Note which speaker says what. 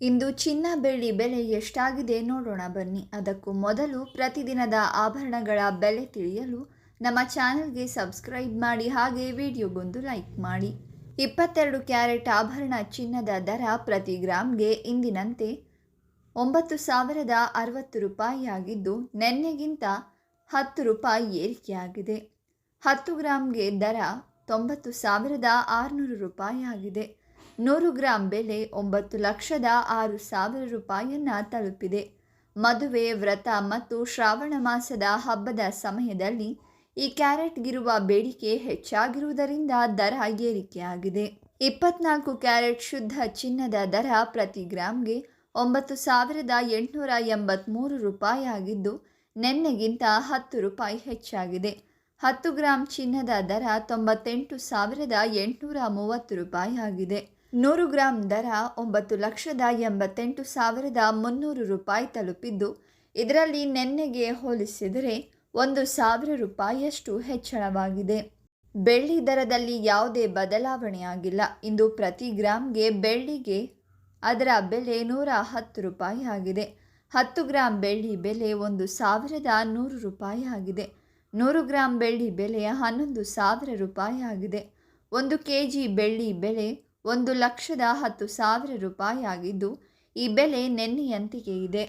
Speaker 1: ಇಂದು ಚಿನ್ನ ಬೆಳ್ಳಿ ಬೆಲೆ ಎಷ್ಟಾಗಿದೆ ನೋಡೋಣ ಬನ್ನಿ. ಅದಕ್ಕೂ ಮೊದಲು ಪ್ರತಿದಿನದ ಆಭರಣಗಳ ಬೆಲೆ ತಿಳಿಯಲು ನಮ್ಮ ಚಾನೆಲ್ಗೆ ಸಬ್ಸ್ಕ್ರೈಬ್ ಮಾಡಿ ಹಾಗೆ ವಿಡಿಯೋಗೊಂದು ಲೈಕ್ ಮಾಡಿ. ಇಪ್ಪತ್ತೆರಡು ಕ್ಯಾರೆಟ್ ಆಭರಣ ಚಿನ್ನದ ದರ ಪ್ರತಿ ಗ್ರಾಮ್ಗೆ ಇಂದಿನಂತೆ ಒಂಬತ್ತು ಸಾವಿರದ ಅರವತ್ತು ರೂಪಾಯಿ ಆಗಿದ್ದು ನಿನ್ನೆಗಿಂತ ಹತ್ತು ರೂಪಾಯಿ ಏರಿಕೆಯಾಗಿದೆ. ಹತ್ತು ಗ್ರಾಮ್ಗೆ ದರ ತೊಂಬತ್ತು ಸಾವಿರದ ಆರುನೂರು ರೂಪಾಯಿ ಆಗಿದೆ ನೂರು ಗ್ರಾಂ ಬೆಲೆ ಒಂಬತ್ತು ಲಕ್ಷದ ಆರು ಸಾವಿರ ರೂಪಾಯಿಯನ್ನು ತಲುಪಿದೆ. ಮದುವೆ, ವ್ರತ ಮತ್ತು ಶ್ರಾವಣ ಮಾಸದ ಹಬ್ಬದ ಸಮಯದಲ್ಲಿ ಈ ಕ್ಯಾರೆಟ್ಗಿರುವ ಬೇಡಿಕೆ ಹೆಚ್ಚಾಗಿರುವುದರಿಂದ ದರ ಏರಿಕೆಯಾಗಿದೆ. ಇಪ್ಪತ್ನಾಲ್ಕು ಕ್ಯಾರೆಟ್ ಶುದ್ಧ ಚಿನ್ನದ ದರ ಪ್ರತಿ ಗ್ರಾಮ್ಗೆ ಒಂಬತ್ತು ಸಾವಿರದ ಎಂಟುನೂರ ಎಂಬತ್ತ್ಮೂರು ರೂಪಾಯಿ ಆಗಿದ್ದು ನಿನ್ನೆಗಿಂತ ಹತ್ತು ರೂಪಾಯಿ ಹೆಚ್ಚಾಗಿದೆ. ಹತ್ತು ಗ್ರಾಂ ಚಿನ್ನದ ದರ ತೊಂಬತ್ತೆಂಟು ಸಾವಿರದ ಎಂಟುನೂರ ಮೂವತ್ತು ರೂಪಾಯಿ ಆಗಿದೆ ನೂರು ಗ್ರಾಂ ದರ ಒಂಬತ್ತು ಲಕ್ಷದ ಎಂಬತ್ತೆಂಟು ಸಾವಿರದ ಮುನ್ನೂರು ರೂಪಾಯಿ ತಲುಪಿದ್ದು, ಇದರಲ್ಲಿ ನೆನ್ನೆಗೆ ಹೋಲಿಸಿದರೆ ಒಂದು ಸಾವಿರ ರೂಪಾಯಿಯಷ್ಟು ಹೆಚ್ಚಳವಾಗಿದೆ. ಬೆಳ್ಳಿ ದರದಲ್ಲಿ ಯಾವುದೇ ಬದಲಾವಣೆಯಾಗಿಲ್ಲ. ಇಂದು ಪ್ರತಿ ಗ್ರಾಮ್ಗೆ ಬೆಳ್ಳಿಗೆ ಅದರ ಬೆಲೆ ನೂರ ಹತ್ತು ರೂಪಾಯಿ ಆಗಿದೆ. ಹತ್ತು ಗ್ರಾಂ ಬೆಳ್ಳಿ ಬೆಲೆ ಒಂದು ಸಾವಿರದ ನೂರು ರೂಪಾಯಿ ಆಗಿದೆ. ನೂರು ಗ್ರಾಂ ಬೆಳ್ಳಿ ಬೆಲೆ ಹನ್ನೊಂದು ಸಾವಿರ ರೂಪಾಯಿ ಆಗಿದೆ. ಒಂದು ಕೆ ಜಿ ಬೆಳ್ಳಿ ಬೆಲೆ ಒಂದು ಲಕ್ಷದ ಹತ್ತು ಸಾವಿರ ರೂಪಾಯಿ ಆಗಿದ್ದು ಈ ಬೆಲೆ ನೆನ್ನೆಯಂತೆಯೇ ಇದೆ.